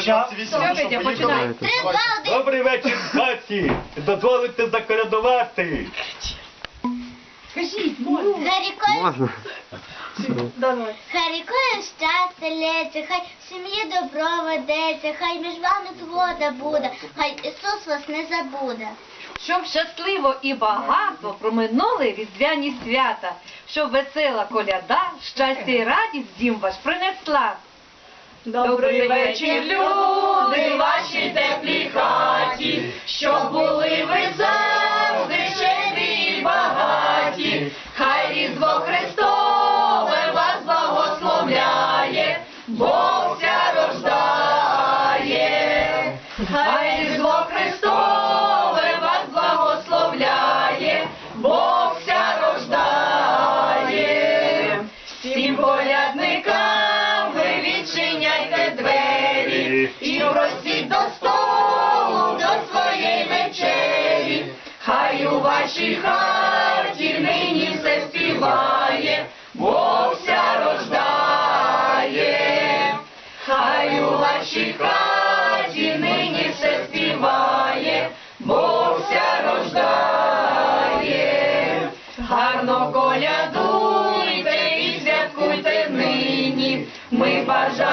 Почав. Добрий вечір, хаті. Дозволите заколядувати. Скажіть, можна. Можна? Давай. Харікою щастя лється, хай в сім'ї добро ведеться, хай між вами згода буде, хай Ісус вас не забуде. Щоб щасливо і багато проминули різдвяні свята, щоб весела коляда, щастя і радість в дім ваш принесла. Добрий вечір, люди, вашій теплій хаті, щоб були ви завжди щедрі і багаті. Хай Різдво Христове вас благословляє, Бог ся рождає. Хай Різдво Христове вас благословляє, Бог ся рождає. Всім колядникам і просіть до столу до своєї вечері. Хай у вашій хаті нині все співає, Бог ся рождає. Хай у вашій хаті нині все співає, Бог ся рождає. Гарно колядуйте і святкуйте нині. Ми бажаємо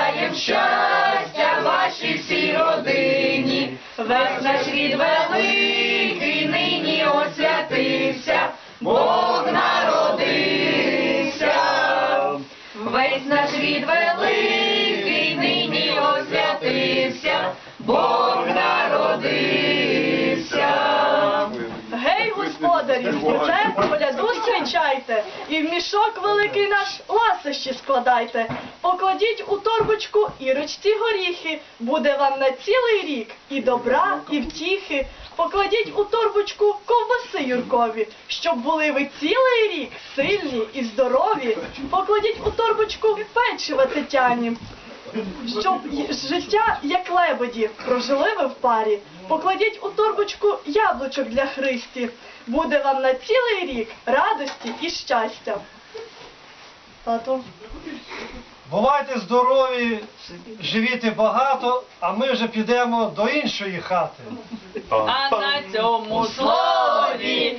наш рід великий нині освятився, Бог народився. Весь наш рід великий нині освятився, Бог народився. Гей, господарі, вже коляду зустрічайте, і в мішок великий наш ласощі складайте. Покладіть у торбочку ірочці горіхи, буде вам на цілий рік і добра, і втіхи. Покладіть у торбочку ковбаси юркові, щоб були ви цілий рік сильні і здорові. Покладіть у торбочку печива тетяні, щоб життя, як лебеді, прожили ви в парі. Покладіть у торбочку яблучок для Христі. Буде вам на цілий рік радості і щастя. Тато. Бувайте здорові, живіте багато, а ми вже підемо до іншої хати. А на цьому слові